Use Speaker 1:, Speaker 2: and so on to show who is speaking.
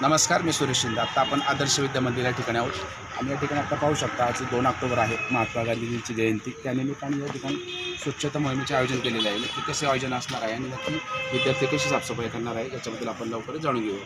Speaker 1: नमस्कार मी सुरेश शिंदे. आता आपण आदर्श विद्या मंदिर या ठिकाणी आहोत आणि या ठिकाणी आता पाहू शकता आज दोन ऑक्टोबर आहे. महात्मा गांधींची जयंती. त्यानिमित्ताने या ठिकाणी स्वच्छता मोहिमेचे आयोजन केलेले आहे. नक्की कसे आयोजन असणार आहे आणि नक्की विद्यार्थी कशी साफसफाई करणार आहे याच्याबद्दल आपण लवकरच जाणून घेऊ